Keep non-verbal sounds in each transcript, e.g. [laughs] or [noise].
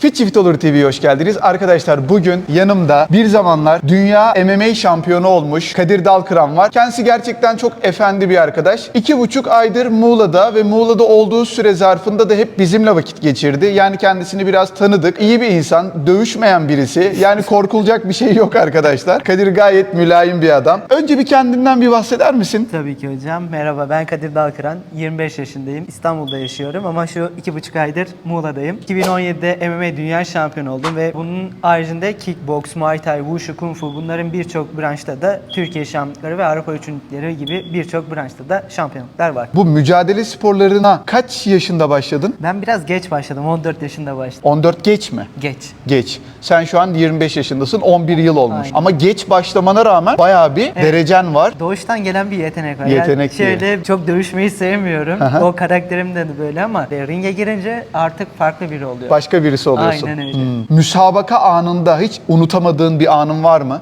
Fit Çift Olur TV'ye hoş geldiniz. Arkadaşlar bugün yanımda bir zamanlar dünya MMA şampiyonu olmuş Kadir Dalkıran var. Kendisi gerçekten çok efendi bir arkadaş. İki buçuk aydır Muğla'da ve Muğla'da olduğu süre zarfında da hep bizimle vakit geçirdi. Yani kendisini biraz tanıdık. İyi bir insan, dövüşmeyen birisi. Yani korkulacak bir şey yok arkadaşlar. Kadir gayet mülayim bir adam. Önce bir kendinden bir bahseder misin? Tabii ki hocam. Merhaba ben Kadir Dalkıran. 25 yaşındayım. İstanbul'da yaşıyorum ama şu iki buçuk aydır Muğla'dayım. 2017'de MMA Dünya Şampiyonu oldum ve bunun haricinde kickbox, muay thai, wushu, kung fu bunların birçok branşta da Türkiye şampiyonlukları ve Avrupa üçüncülükleri gibi birçok branşta da şampiyonluklar var. Bu mücadele sporlarına kaç yaşında başladın? Ben biraz geç başladım. 14 yaşında başladım. 14 geç mi? Geç. Geç. Sen şu an 25 yaşındasın, 11 yıl olmuş. Aynen. Ama geç başlamana rağmen bayağı bir derecen var. Doğuştan gelen bir yetenek var. Yetenek yani şöyle çok dövüşmeyi sevmiyorum. Aha. o karakterimden de böyle ama ringe girince artık farklı biri oluyor. Başka birisi oluyorsun. Aynen öyle. Hmm. Müsabaka anında hiç unutamadığın bir anın var mı?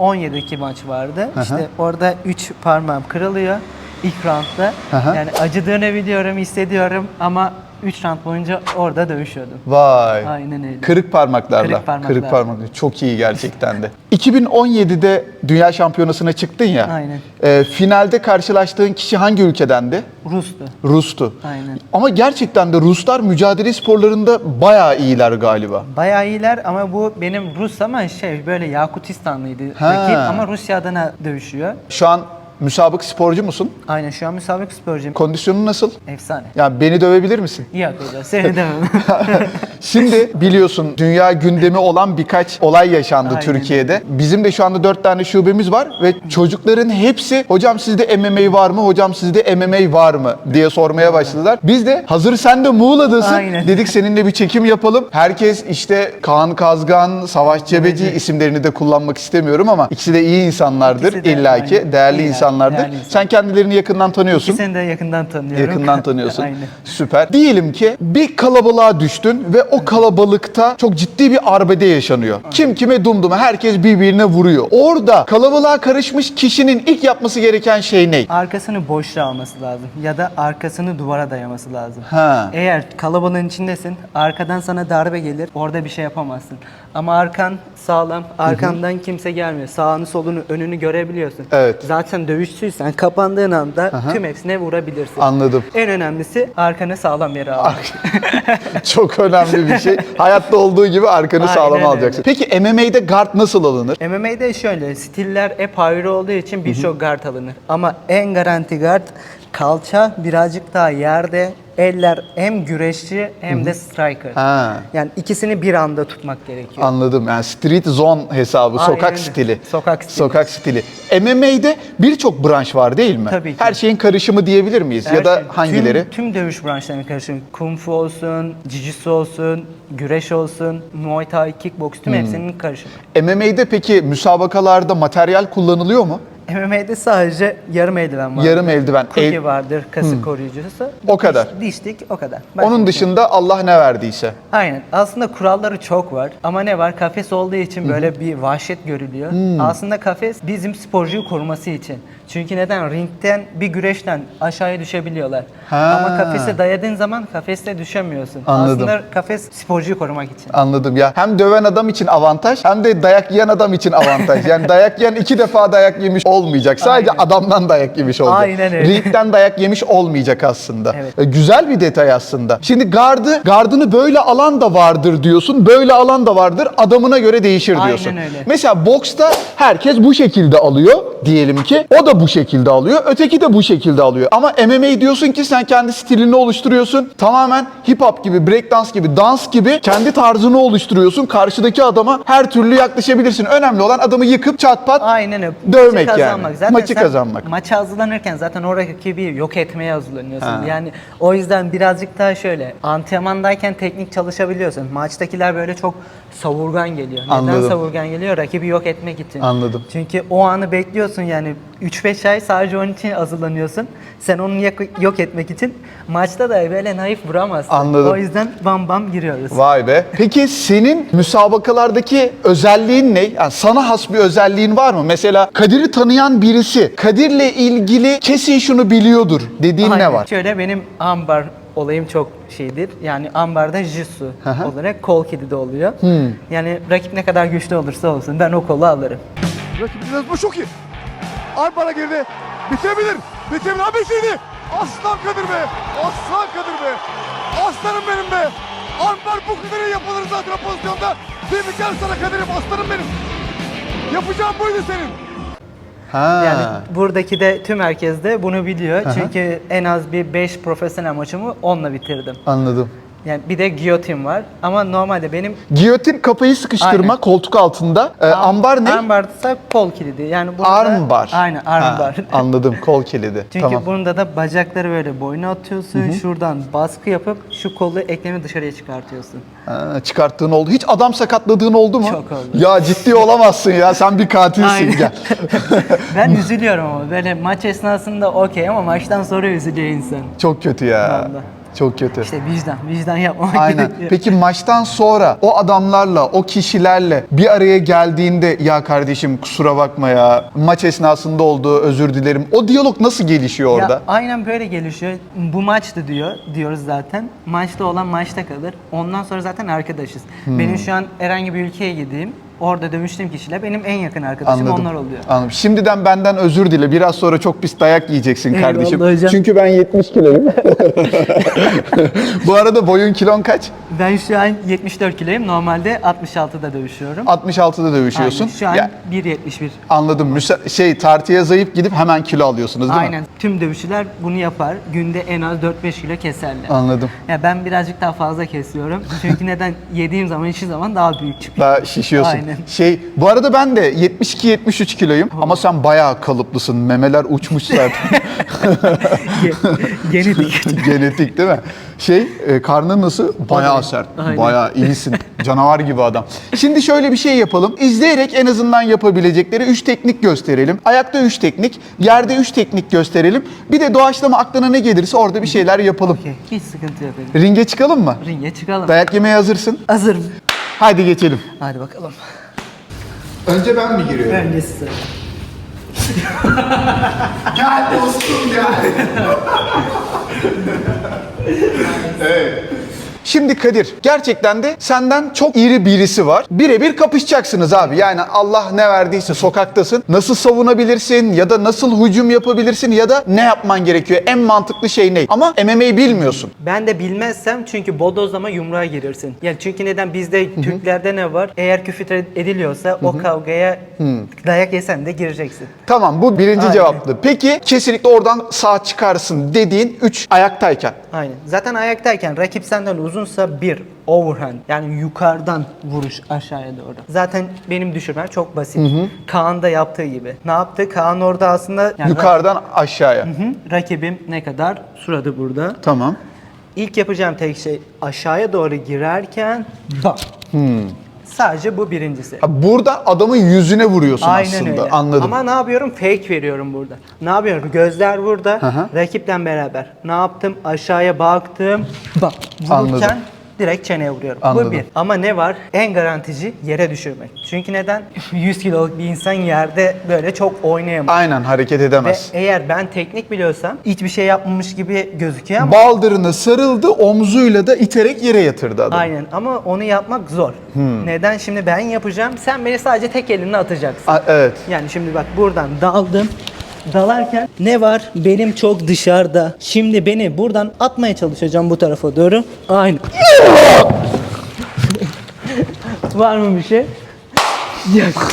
2017'deki maç vardı. İşte orada 3 parmağım kırılıyor ilk roundda. Aha. Yani acıdığını biliyorum, hissediyorum ama 3 round boyunca orada dövüşüyordum. Vay. Aynen öyle. Kırık parmaklarla. Kırık parmaklarla. Kırık parmaklarla. Çok iyi gerçekten de. [laughs] 2017'de Dünya Şampiyonası'na çıktın ya. Aynen. e, finalde karşılaştığın kişi hangi ülkedendi? Rus'tu. Rus'tu. Aynen. Ama gerçekten de Ruslar mücadele sporlarında bayağı iyiler galiba. Bayağı iyiler ama bu benim Rus ama şey böyle Yakutistanlıydı Ha. rakip ama Rusya adına dövüşüyor. Şu an müsabık sporcu musun? Aynen şu an müsabık sporcuyum. Kondisyonun nasıl? Efsane. Ya beni dövebilir misin? Yok hocam seni demem. [laughs] Şimdi biliyorsun dünya gündemi olan birkaç olay yaşandı Aynen. Türkiye'de. Bizim de şu anda dört tane şubemiz var ve çocukların hepsi hocam sizde MMA var mı? Hocam sizde MMA var mı? diye sormaya başladılar. Biz de hazır sen de Muğla'dasın. Aynen. Dedik seninle bir çekim yapalım. Herkes işte Kaan Kazgan, Savaş Cebeci isimlerini de kullanmak istemiyorum ama ikisi de iyi insanlardır illaki. Değerli İyi, insanlardır. değerli insan. Sen kendilerini yakından tanıyorsun. İkisini de yakından tanıyorum. Yakından [laughs] tanıyorsun. Aynen. Süper. Diyelim ki bir kalabalığa düştün ve o kalabalıkta çok ciddi bir arbede yaşanıyor. Kim kime dumduma herkes birbirine vuruyor. Orada kalabalığa karışmış kişinin ilk yapması gereken şey ne? Arkasını boşluğa alması lazım ya da arkasını duvara dayaması lazım. Ha. Eğer kalabalığın içindesin, arkadan sana darbe gelir, orada bir şey yapamazsın. Ama arkan sağlam, arkandan kimse gelmiyor. Sağını solunu, önünü görebiliyorsun. Evet. Zaten dövüşçüysen kapandığın anda tüm hepsine vurabilirsin. Anladım. En önemlisi arkanı sağlam yere almak. [laughs] çok önemli bir şey. Hayatta olduğu gibi arkanı Aynen sağlam öyle. alacaksın. Peki MMA'de guard nasıl alınır? MMA'de şöyle, stiller hep ayrı olduğu için birçok guard alınır. Ama en garanti guard kalça birazcık daha yerde, eller hem güreşçi hem de striker. Ha. Yani ikisini bir anda tutmak gerekiyor. Anladım. Yani street zone hesabı, Aynen sokak öyle. stili. Sokak stili. Sokak stili. MMA'de birçok branş var değil mi? Tabii ki. Her şeyin karışımı diyebilir miyiz? Her ya da şey- hangileri? Tüm, tüm dövüş branşlarını karışım. Kung fu olsun, jiu-jitsu olsun, güreş olsun, muay thai, kickbox Hmm. tüm hepsinin karışımı. MMA'de peki müsabakalarda materyal kullanılıyor mu? MMA'de sadece yarım eldiven var. Yarım eldiven. Cookie El- vardır, kasık koruyucusu. O kadar. Diş, dişlik o kadar. Başka Onun şey dışında Allah ne verdiyse. Aynen. Aslında kuralları çok var. Ama ne var? Kafes olduğu için böyle bir vahşet görülüyor. Hmm. Aslında kafes bizim sporcuyu koruması için. Çünkü neden? Ringten bir güreşten aşağıya düşebiliyorlar. Ha. Ama kafese dayadığın zaman kafeste düşemiyorsun. Anladım. Aslında kafes sporcuyu korumak için. Anladım ya. Hem döven adam için avantaj hem de dayak yiyen adam için avantaj. Yani dayak yiyen iki defa dayak yemiş olmayacak. Sadece Aynen. adamdan dayak yemiş olacak. Aynen öyle. Ringden dayak yemiş olmayacak aslında. Evet. E, Güzel bir detay aslında. Şimdi gardı, gardını böyle alan da vardır diyorsun. Böyle alan da vardır. Adamına göre değişir Aynen diyorsun. öyle. Mesela boksta herkes bu şekilde alıyor diyelim ki. O da bu şekilde alıyor. Öteki de bu şekilde alıyor. Ama MMA diyorsun ki sen kendi stilini oluşturuyorsun. Tamamen hip hop gibi, break dance gibi, dans gibi kendi tarzını oluşturuyorsun. Karşıdaki adama her türlü yaklaşabilirsin. Önemli olan adamı yıkıp çat pat Aynen öyle. Dövmek yani. Kazanmak. Zaten Maçı sen kazanmak. Maça hazırlanırken zaten o rakibi yok etmeye hazırlanıyorsun. Ha. Yani o yüzden birazcık daha şöyle antrenmandayken teknik çalışabiliyorsun. Maçtakiler böyle çok savurgan geliyor. Neden Anladım. savurgan geliyor? Rakibi yok etmek için. Anladım. Çünkü o anı bekliyorsun yani 3-5 ay sadece onun için hazırlanıyorsun. Sen onu yok etmek için maçta da böyle naif vuramazsın. Anladım. O yüzden bam bam giriyoruz. Vay be. Peki senin müsabakalardaki özelliğin ne? Yani sana has bir özelliğin var mı? Mesela Kadir'i tanıyan birisi Kadir'le ilgili kesin şunu biliyordur dediğin ne Aynen. var? Şöyle benim ambar olayım çok şeydir. Yani ambarda jiu-jitsu hı. olarak kol kilidi oluyor. Yani rakip ne kadar güçlü olursa olsun ben o kolu alırım. Rakip biraz bu çok iyi. Arpara girdi. Bitebilir. Bitebilir. Ha bitirdi. Aslan Kadir be. Aslan Kadir be. Aslanım benim be. Arpar bu kadar yapılır zaten o pozisyonda. Tebrikler sana Kadir'im. Aslanım benim. Yapacağım buydu senin. Ha. Yani buradaki de tüm herkes de bunu biliyor. Çünkü en az bir 5 profesyonel maçımı onunla bitirdim. Anladım. Yani bir de giyotin var. Ama normalde benim Giyotin kafayı sıkıştırma Aynen. koltuk altında. Ee, ambar ne? Armbar'sa kol kilidi. Yani burada Armbar. Aynen armbar. Ha, [laughs] anladım kol kilidi. Çünkü tamam. bunda da bacakları böyle boyuna atıyorsun. Şuradan baskı yapıp şu kolu eklemi dışarıya çıkartıyorsun. Ha, çıkarttığın oldu. Hiç adam sakatladığın oldu mu? Çok oldu. Ya ciddi olamazsın ya. Sen bir katilsin. Aynen. Gel. [laughs] ben üzülüyorum ama böyle maç esnasında okey ama maçtan sonra üzülüyor insan. Çok kötü ya. Vallahi. Çok kötü. İşte vicdan, vicdan yapmamak Aynen. gerekiyor. Peki maçtan sonra o adamlarla, o kişilerle bir araya geldiğinde ya kardeşim kusura bakma ya maç esnasında oldu özür dilerim. O diyalog nasıl gelişiyor orada? Ya aynen böyle gelişiyor. Bu maçtı diyor, diyoruz zaten. Maçta olan maçta kalır. Ondan sonra zaten arkadaşız. Hmm. Benim şu an herhangi bir ülkeye gideyim. Orada dövüştüğüm kişiler benim en yakın arkadaşım Anladım. onlar oluyor. Anladım. Şimdiden benden özür dile. Biraz sonra çok pis dayak yiyeceksin Eyvallah kardeşim. hocam. Çünkü ben 70 kiloyum. [laughs] Bu arada boyun kilon kaç? Ben şu an 74 kiloyum. Normalde 66'da dövüşüyorum. 66'da dövüşüyorsun. Aynen. Şu an Ya, 1.71. anladım. Müsa- şey tartıya zayıf gidip hemen kilo alıyorsunuz değil mi? Aynen. Tüm dövüşçüler bunu yapar. Günde en az 4-5 kilo keserler. Anladım. Ya ben birazcık daha fazla kesiyorum. Çünkü neden? Yediğim zaman içtiğim zaman daha büyük çıkıyor. Daha şişiyorsun. Aynen. Şey, bu arada ben de 72-73 kiloyum ama sen bayağı kalıplısın. Memeler uçmuş zaten. [laughs] Ge- Genetik. [laughs] Genetik değil mi? Şey, e, karnın nasıl? Bayağı sert. Aynen. Bayağı iyisin. Canavar gibi adam. Şimdi şöyle bir şey yapalım. İzleyerek en azından yapabilecekleri 3 teknik gösterelim. Ayakta 3 teknik, yerde 3 teknik gösterelim. Bir de doğaçlama aklına ne gelirse orada bir şeyler yapalım. Okey, Hiç sıkıntı yok benim. Ringe çıkalım mı? Ringe çıkalım. Dayak yemeye hazırsın. Hazırım. Haydi geçelim. Hadi bakalım. Önce ben mi giriyorum? Önce size. [laughs] Gel dostum gel. [laughs] evet. Şimdi Kadir, gerçekten de senden çok iri birisi var. Birebir kapışacaksınız abi. Yani Allah ne verdiyse sokaktasın. Nasıl savunabilirsin ya da nasıl hücum yapabilirsin ya da ne yapman gerekiyor? En mantıklı şey ne? Ama MMA'yi bilmiyorsun. Ben de bilmezsem çünkü bodozlama yumruğa girirsin. Yani çünkü neden bizde Türklerde ne var? Eğer küfür ediliyorsa o kavgaya dayak yesen de gireceksin. Tamam bu birinci Aynen. cevaptı. Peki kesinlikle oradan sağ çıkarsın dediğin 3 ayaktayken. Aynen. Zaten ayaktayken rakip senden uzunsa bir overhand yani yukarıdan vuruş aşağıya doğru. Zaten benim düşürmem çok basit. Kaan da yaptığı gibi. Ne yaptı? Kaan orada aslında yani Yukarıdan aşağıya. Hı, rakibim ne kadar? Suradı burada. Tamam. İlk yapacağım tek şey aşağıya doğru girerken bak. Sadece bu birincisi. Ha, Burada adamın yüzüne vuruyorsun Aynen aslında. öyle. Anladım. Ama ne yapıyorum? Fake veriyorum burada. Ne yapıyorum? Gözler burada. hı. Rakipten beraber. Ne yaptım? Aşağıya baktım. Bak. Vururken Anladım. Direkt çeneye vuruyorum. Anladım. Bu bir. Ama ne var? En garantici yere düşürmek. Çünkü neden? [laughs] 100 kiloluk bir insan yerde böyle çok oynayamaz. Aynen hareket Ve edemez. eğer ben teknik biliyorsam hiçbir şey yapmamış gibi gözüküyor ama Baldırına sarıldı, omzuyla da iterek yere yatırdı adam. Aynen ama onu yapmak zor. Hmm. Neden? Şimdi ben yapacağım. Sen beni sadece tek elinle atacaksın. A- evet. Yani şimdi bak buradan daldım. Dalarken ne var? Benim çok dışarıda. Şimdi beni buradan atmaya çalışacağım bu tarafa doğru. Aynen. [laughs] var mı bir şey? Yok.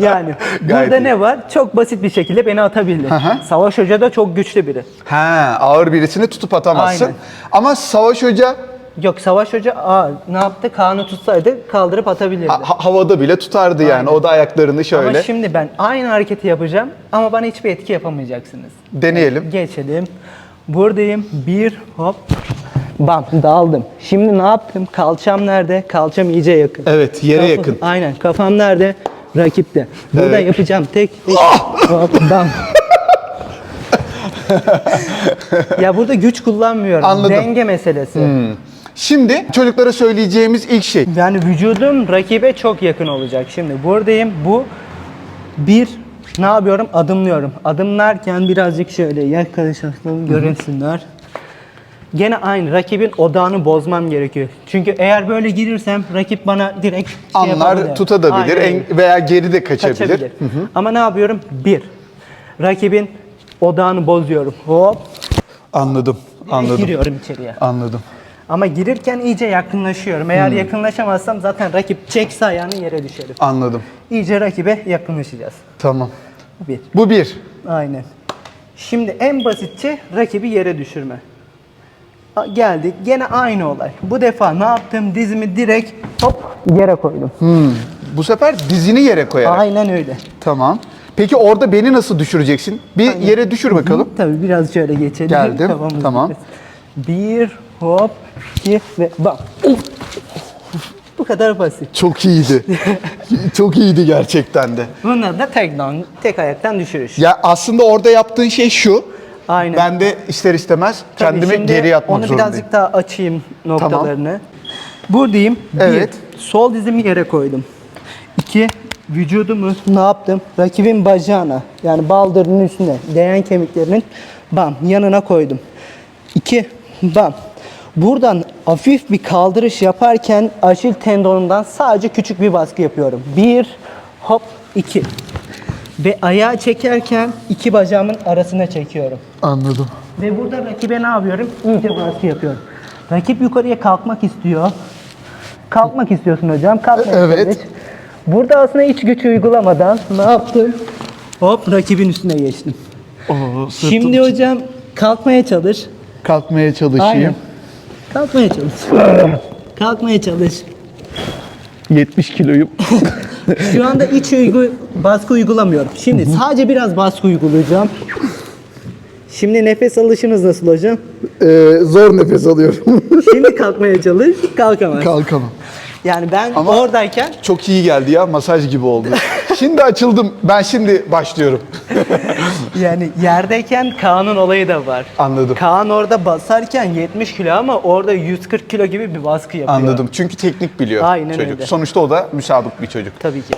Yani [laughs] burada iyi. ne var? Çok basit bir şekilde beni atabilir. hı. Savaş Hoca da çok güçlü biri. Ha, ağır birisini tutup atamazsın. Aynen. Ama Savaş Hoca Yok Savaş Hoca aa, ne yaptı? Kaan'ı tutsaydı kaldırıp atabilirdi. ha- ha- havada bile tutardı yani. O da ayaklarını şöyle. Ama şimdi ben aynı hareketi yapacağım ama bana hiçbir etki yapamayacaksınız. Deneyelim. Geçelim. Buradayım. Bir hop. Bam daldım. Şimdi ne yaptım? Kalçam nerede? Kalçam iyice yakın. Evet, yere Kafa- yakın. Aynen. Kafam nerede? Rakipte. Burada Evet. Ah! yapacağım tek hop bam. [laughs] ya burada güç kullanmıyorum. Anladım. Denge meselesi. Şimdi çocuklara söyleyeceğimiz ilk şey. Yani vücudum rakibe çok yakın olacak. Şimdi buradayım. Bu bir ne yapıyorum? Adımlıyorum. Adımlarken birazcık şöyle yaklaşalım görünsünler. Gene aynı rakibin odağını bozmam gerekiyor. Çünkü eğer böyle girirsem rakip bana direkt şey Anlar yapabilir. tutabilir Aynen en- veya geride kaçabilir. kaçabilir. Ama ne yapıyorum? Bir, rakibin odağını bozuyorum. Hop, Anladım. Anladım. giriyorum içeriye. Anladım. Ama girirken iyice yakınlaşıyorum. Eğer yakınlaşamazsam zaten rakip çekse ayağını yere düşerim. Anladım. İyice rakibe yakınlaşacağız. Tamam. Bir. Bu bir. Aynen. Şimdi en basitçe rakibi yere düşürme. A- Geldik. Gene aynı olay. Bu defa ne yaptım? Dizimi direkt hop yere koydum. Bu sefer dizini yere koyarak. Aynen öyle. Tamam. Peki orada beni nasıl düşüreceksin? Bir yere düşür bakalım. Tabii biraz şöyle geçelim. Geldim. Kafamız Tamam. Bir, hop, iki ve bak. Bu kadar basit. Çok iyiydi. [laughs] Çok iyiydi gerçekten de. Bunlar da tek down, tek ayaktan düşürüş. Ya aslında orada yaptığın şey şu. Aynen. Ben de ister istemez Tabii kendimi şimdi geriye atmak Onu zorundayım. birazcık daha açayım noktalarını. Buradayım. Evet. Bir, sol dizimi yere koydum. İki, vücudumu ne yaptım? Rakibin bacağına yani baldırının üstüne değen kemiklerinin bam yanına koydum. İki, bam. Buradan hafif bir kaldırış yaparken aşil tendonumdan sadece küçük bir baskı yapıyorum. Bir, hop, iki. Ve ayağı çekerken iki bacağımın arasına çekiyorum. Anladım. Ve burada rakibe ne yapıyorum? İyice baskı yapıyorum. Rakip yukarıya kalkmak istiyor. Kalkmak istiyorsun hocam. Kalkmaya Evet. Burada aslında hiç güç uygulamadan ne yaptım? Hop rakibin üstüne geçtim. Şimdi hocam kalkmaya çalış. kalkmaya çalışayım. Aynen. Kalkmaya çalış. kalkmaya çalış. 70 kiloyum. [laughs] Şu anda iç uygu, baskı uygulamıyorum. Şimdi sadece biraz baskı uygulayacağım. Şimdi nefes alışınız nasıl hocam? Ee, zor nefes alıyorum. [laughs] Şimdi kalkmaya çalış, kalkamaz. Kalkamam. Yani ben Ama- oradayken Çok iyi geldi ya masaj gibi oldu. Şimdi açıldım. Ben şimdi başlıyorum. [laughs] yani yerdeyken Kaan'ın olayı da var. Anladım. Kaan orada basarken 70 kilo ama orada 140 kilo gibi bir baskı yapıyor. Anladım. Çünkü teknik biliyor Aynen çocuk. öyle. Sonuçta o da müsabık bir çocuk. Tabii ki.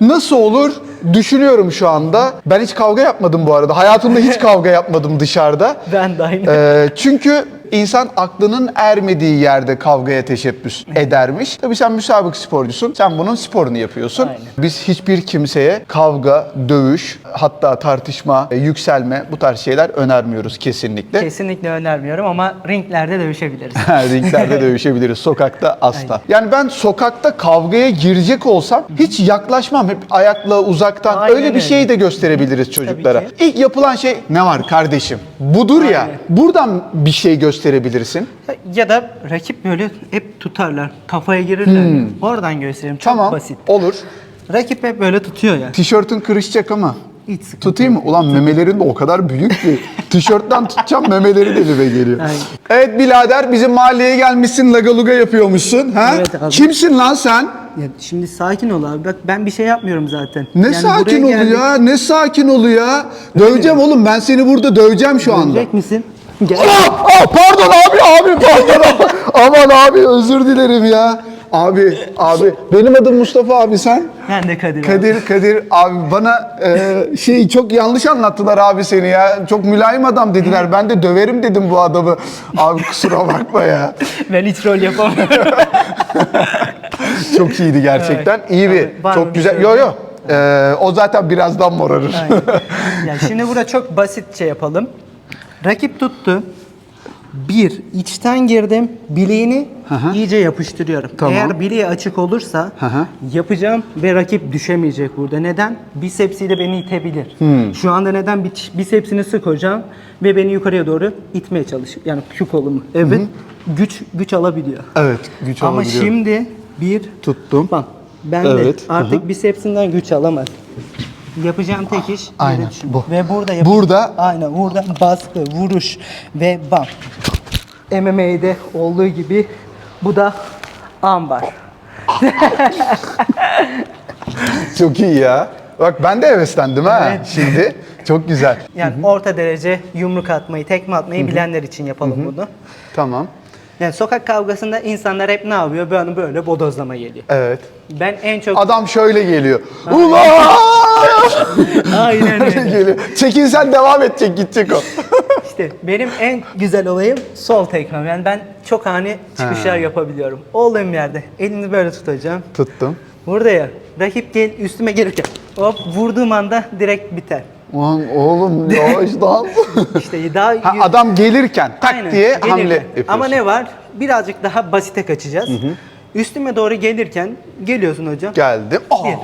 Nasıl olur? Düşünüyorum şu anda. Ben hiç kavga yapmadım bu arada. Hayatımda hiç [laughs] kavga yapmadım dışarıda. Ben de aynı. Ee, çünkü insan aklının ermediği yerde kavgaya teşebbüs edermiş. Tabii sen müsabık sporcusun. Sen bunun sporunu yapıyorsun. Aynen. Biz hiçbir kimseye kavga, dövüş, hatta tartışma, e, yükselme bu tarz şeyler önermiyoruz kesinlikle. Kesinlikle önermiyorum ama ringlerde dövüşebiliriz. [laughs] Ringlerde dövüşebiliriz. Sokakta asla. Yani ben sokakta kavgaya girecek olsam hiç yaklaşmam. Hep ayakla uzaktan Aynen öyle bir öyle. şey de gösterebiliriz çocuklara. İlk yapılan şey ne var kardeşim? Budur ya. Aynen. Buradan bir şey gösterebilirsin. ya da rakip böyle hep tutarlar. Kafaya girirler. Oradan göstereyim. Çok Hmm. tamam. basit. Olur. Rakip hep böyle tutuyor ya. Tişörtün kırışacak ama. Hiç sıkıntı Tutayım mı? Ulan memelerin de o kadar büyük ki. [laughs] Tişörtten tutacağım memelerin elime geliyor. Aynen. Evet birader bizim mahalleye gelmişsin lagaluga yapıyormuşsun. Ha? Evet abi. Kimsin lan sen? Ya şimdi sakin ol abi. Bak ben bir şey yapmıyorum zaten. Ne Yani sakin ol geldik. ya? Ne sakin ol ya? Döveceğim oğlum ben seni burada döveceğim şu anda. Görecek misin? [laughs] Gel. Aa, aa, pardon abi abi pardon. abi. [laughs] Aman abi özür dilerim ya. Abi abi benim adım Mustafa abi sen. Ben de Kadir. abi. Kadir Kadir abi bana e, şey çok yanlış anlattılar abi seni ya. Çok mülayim adam dediler. Ben de döverim dedim bu adamı. Abi kusura bakma ya. [laughs] Ben hiç rol yapamıyorum. Çok iyiydi gerçekten. İyi bir. Abi, var mı çok bir güzel. şey Yo yo. Ee, o zaten birazdan morarır. Aynen. Yani şimdi burada çok basit şey yapalım. Rakip tuttu. Bir, içten girdim. Bileğini iyice yapıştırıyorum. Tamam. Eğer bileği açık olursa hı. yapacağım ve rakip düşemeyecek burada. Neden? Bisepsiyle beni itebilir. Hmm. Şu anda neden Bi- bisepsini sık hocam ve beni yukarıya doğru itmeye çalışıyor. Yani şu kolumu. Evet. Güç güç alabiliyor. Evet, güç Ama alabiliyor. şimdi bir Tuttum. Bak ben Evet, de artık bisepsinden güç alamaz. Yapacağım tek iş Aynen, bu. Ve burada yap- Burada- aynen burada baskı, vuruş ve bam. MMA'de olduğu gibi bu da ambar. [laughs] Çok iyi ya. Bak ben de heveslendim ha Evet. şimdi. Çok güzel. [laughs] Yani orta derece yumruk atmayı, tekme atmayı bilenler için yapalım bunu. Tamam. Yani sokak kavgasında insanlar hep ne yapıyor? Böyle böyle bodozlama geliyor. Evet. Ben en çok Adam şöyle geliyor. Ulan! [laughs] aynen öyle. geliyor. Çekinsen devam edecek gidecek o. [laughs] İşte. Benim en güzel olayım sol tekmem. Yani ben çok ani çıkışlar yapabiliyorum. Olduğum yerde elini böyle tutacağım. Tuttum. Burada ya rakip gel üstüme gelirken hop vurduğum anda direkt biter. Ulan oğlum yavaş lan. [laughs] İşte daha ha, yüz- adam gelirken tak Aynen, diye gelirken. hamle yapıyorsun. Ama ne var? Birazcık daha basite kaçacağız. Üstüme doğru gelirken geliyorsun hocam. Geldim. Aa. Bir.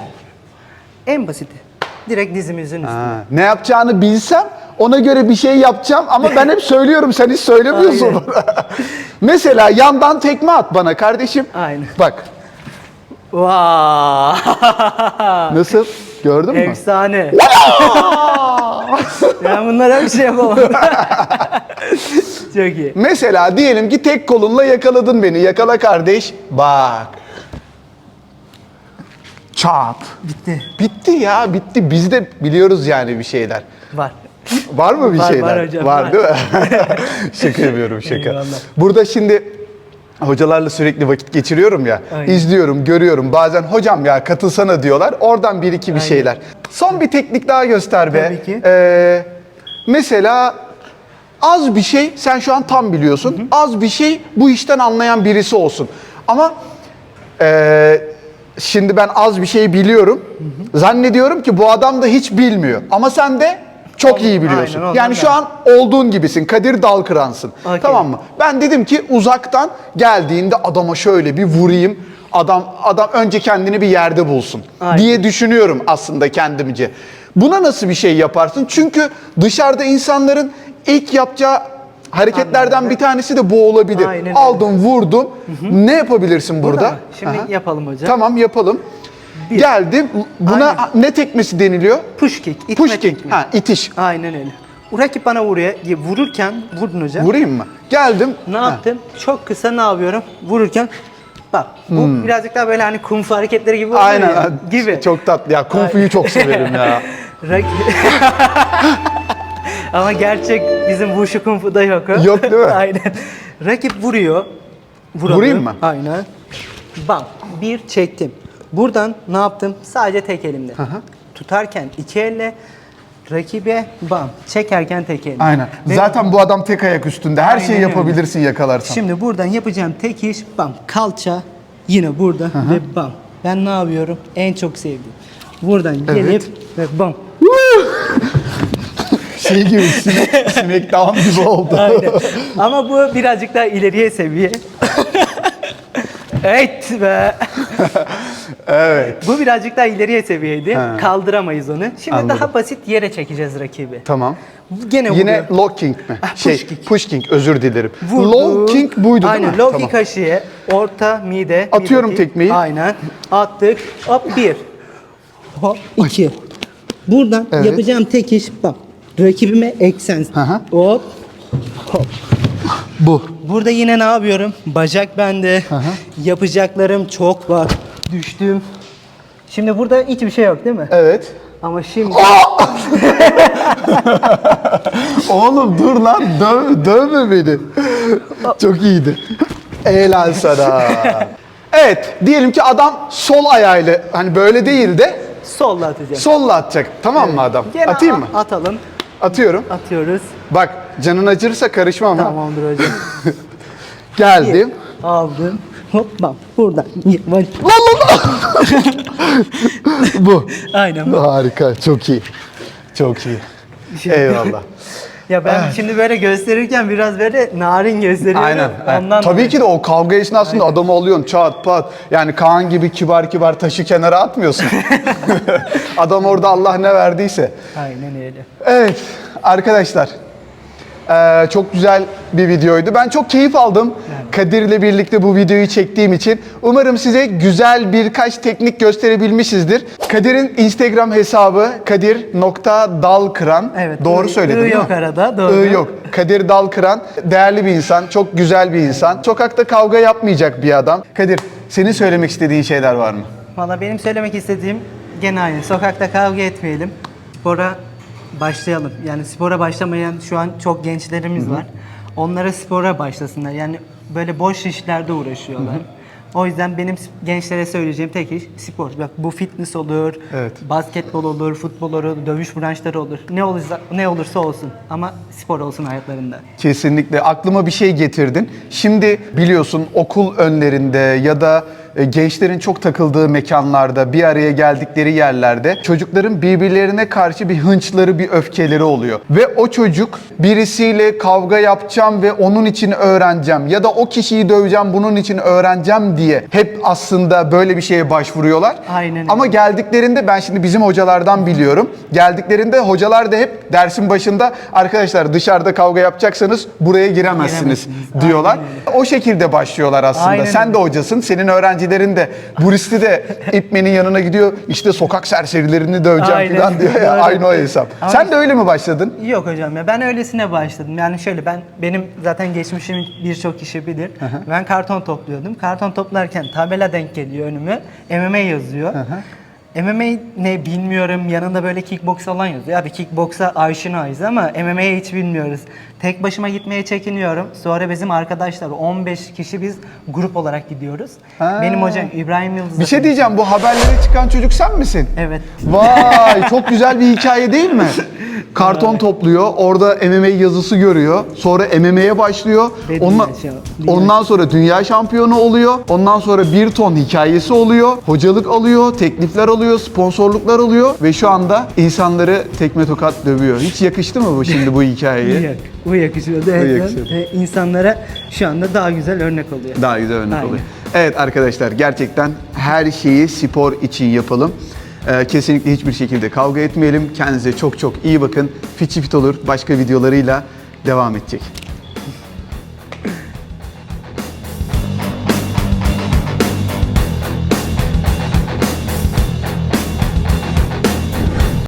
En basiti. Direkt dizimizin üstüne. Ha, ne yapacağını bilsem ona göre bir şey yapacağım ama ben hep [laughs] söylüyorum sen hiç söylemiyorsun. [laughs] Mesela yandan tekme at bana kardeşim. Aynen. Bak Vaa! nasıl gördün mü? Efsane. ben bunlara bir şey yapamam. [laughs] Çok iyi. Mesela diyelim ki tek kolunla yakaladın beni. Yakala kardeş. Bak. Çat. Bitti. Bitti ya bitti. Biz de biliyoruz yani bir şeyler. Var. Var mı bir Var, şeyler? var hocam, var. değil mi? [laughs] şaka yapıyorum şaka. Eyvallah. Burada şimdi hocalarla sürekli vakit geçiriyorum ya. Aynen. izliyorum, görüyorum. Bazen hocam ya katılsana diyorlar. Oradan bir iki bir Aynen. şeyler. Son bir teknik daha göster be. Tabii ki. Ee, mesela az bir şey sen şu an tam biliyorsun. Az bir şey bu işten anlayan birisi olsun. Ama ee, şimdi ben az bir şey biliyorum. Zannediyorum ki bu adam da hiç bilmiyor. Ama sen de çok iyi biliyorsun. Aynen, ondan yani şu ben. an olduğun gibisin. Kadir Dalkıransın. Okey. Tamam mı? Ben dedim ki uzaktan geldiğinde adama şöyle bir vurayım. Adam adam önce kendini bir yerde bulsun Aynen. diye düşünüyorum aslında kendimce. Buna nasıl bir şey yaparsın? Çünkü dışarıda insanların ilk yapacağı hareketlerden bir tanesi de bu olabilir. Aynen öyle. Aldın, vurdun. Ne yapabilirsin burada? Burada? Şimdi Aha. yapalım hocam. Tamam yapalım. Bir. Geldim. Buna Aynen. ne tekmesi deniliyor? Push kick. itme Push kick. tekme. Ha, itiş. Aynen öyle. Rakip bana vuruyor. Vururken vurdun hocam. Vurayım mı? Geldim. Ne Ha. yaptım? Çok kısa ne yapıyorum? Vururken bak bu birazcık daha böyle hani kung fu hareketleri gibi oluyor Hmm. Aynen. ya, gibi. Çok tatlı. Ya kung fu'yu çok severim ya. [laughs] Rak- [laughs] Ama gerçek bizim Wushu Kung Fu'da yok o. Yok değil mi? [laughs] Aynen. Rakip vuruyor. Vuralım. Vurayım mı? Aynen. Bam. Bir çektim. Buradan ne yaptım? Sadece tek elimle. Tutarken iki elle rakibe bam. Çekerken tek elimle. Aynen. Ve Zaten bu adam tek ayak üstünde. Her Aynen şeyi öyle. yapabilirsin yakalarsan. Şimdi buradan yapacağım tek iş bam. Kalça yine burada ve bam. Ben ne yapıyorum? En çok sevdiğim. Buradan gelip ve bam. Şey gibi sinek, [laughs] Smackdown gibi oldu. Aynen. Ama bu birazcık daha ileriye seviye. [laughs] evet be. evet. Bu birazcık daha ileriye seviyeydi. Ha. Kaldıramayız onu. Şimdi Anladım. daha basit yere çekeceğiz rakibi. Tamah. Gene Yine low kick mi? Ah, push şey, kick. push kick özür dilerim. Vurdu. Low kick buydu Aynen. değil mi? Low Tamam. kick aşıya, orta mide. Atıyorum mide tekmeyi. Aynen. Attık. Hop bir. Hop iki. Buradan Evet. yapacağım tek iş bak. Rakibime eksen. Hı. Hop. Hop. Bu. Burada yine ne yapıyorum? Bacak bende. hı. Yapacaklarım çok var. Düştüm. Şimdi burada hiçbir şey yok değil mi? Evet. Ama şimdi [laughs] Oğlum dur lan döv, dövme beni. Çok iyiydi. Helal sana. Evet diyelim ki adam sol ayağıyla hani böyle değil de solla atacağım. solla atacak. Tamam mı adam? Gene Atayım mı? Atalım. Atıyorum. Atıyoruz. Bak canın acırsa karışma ama. Tamamdır hocam. [laughs] Geldim. Aldım. Hop bak buradan. Yavaş. [laughs] Bu. Aynen bu. Harika. Çok iyi. Çok iyi. Eyvallah. Ya ben şimdi böyle gösterirken biraz böyle narin gösteriyorum. Aynen. Ondan Tabii dolayı. ki de o kavga esnasında adamı alıyorsun çat pat. Yani Kaan gibi kibar kibar taşı kenara atmıyorsun. [laughs] Adam orada Allah ne verdiyse. Aynen öyle. Evet arkadaşlar. Eee, çok güzel bir videoydu. Ben çok keyif aldım. Kadir'le birlikte bu videoyu çektiğim için. Umarım size güzel birkaç teknik gösterebilmişizdir. Kadir'in Instagram hesabı kadir.dalkıran. Evet, Doğru I- söyledim I değil mi? yok arada, doğru. I yok. Kadir Dalkıran değerli bir insan, çok güzel bir insan. Sokakta kavga yapmayacak bir adam. Kadir, senin söylemek istediğin şeyler var mı? Valla benim söylemek istediğim gene aynı. Sokakta kavga etmeyelim. Spora başlayalım. Yani spora başlamayan şu an çok gençlerimiz var. Onlara spora başlasınlar. Yani böyle boş işlerde uğraşıyorlar. O yüzden benim gençlere söyleyeceğim tek iş spor. Bak bu fitness olur, Evet. basketbol olur, futbol olur, dövüş branşları olur. Ne olursa ne olursa olsun ama spor olsun hayatlarında. Kesinlikle. Aklıma bir şey getirdin. Şimdi biliyorsun okul önlerinde ya da gençlerin çok takıldığı mekanlarda, bir araya geldikleri yerlerde çocukların birbirlerine karşı bir hınçları, bir öfkeleri oluyor. Ve o çocuk birisiyle kavga yapacağım ve onun için öğreneceğim ya da o kişiyi döveceğim bunun için öğreneceğim diye hep aslında böyle bir şeye başvuruyorlar. Aynen. Ama geldiklerinde ben şimdi bizim hocalardan biliyorum. Geldiklerinde hocalar da hep dersin başında arkadaşlar dışarıda kavga yapacaksanız buraya giremezsiniz Giremezsiniz. diyorlar. Aynen O şekilde başlıyorlar aslında. Aynen Sen de hocasın. Senin öğrencilerin de Buristi de İpmen'in yanına gidiyor. İşte sokak serserilerini döveceğim Aynen. falan diyor ya. Aynı o hesap. Ama Sen de öyle mi başladın? Yok hocam ya ben öylesine başladım. Yani şöyle ben benim zaten geçmişimi birçok kişi bilir. Ben karton topluyordum. Karton toplarken tabela denk geliyor önüme. MMA yazıyor. MMA ne bilmiyorum. Yanında böyle kickbox falan yazıyor. Abi kickboksa aşinayız ama MMA'ye hiç bilmiyoruz. Tek başıma gitmeye çekiniyorum. Sonra bizim arkadaşlar 15 kişi biz grup olarak gidiyoruz. Ha. Benim hocam İbrahim Yıldız. Bir şey diyeceğim. Bu haberlere çıkan çocuk sen misin? Evet. Vay çok güzel bir hikaye değil mi? [laughs] Karton topluyor, orada MMA yazısı görüyor. Sonra MMA'ye başlıyor. Ve Ondan, dünya şa- dünya ondan sonra dünya şampiyonu oluyor. Ondan sonra bir ton hikayesi oluyor. Hocalık alıyor, teklifler alıyor, sponsorluklar alıyor ve şu anda insanları tekme tokat dövüyor. Hiç yakıştı mı bu şimdi bu hikayeye? [laughs] Yok, bu yakışıyordu. Evet, yakışıyordu. e, insanlara şu anda daha güzel örnek oluyor. Daha güzel örnek Aynen. oluyor. Evet arkadaşlar gerçekten her şeyi spor için yapalım. Ee, kesinlikle hiçbir şekilde kavga etmeyelim. Kendinize çok çok iyi bakın. Fit fit olur. Başka videolarıyla devam edecek.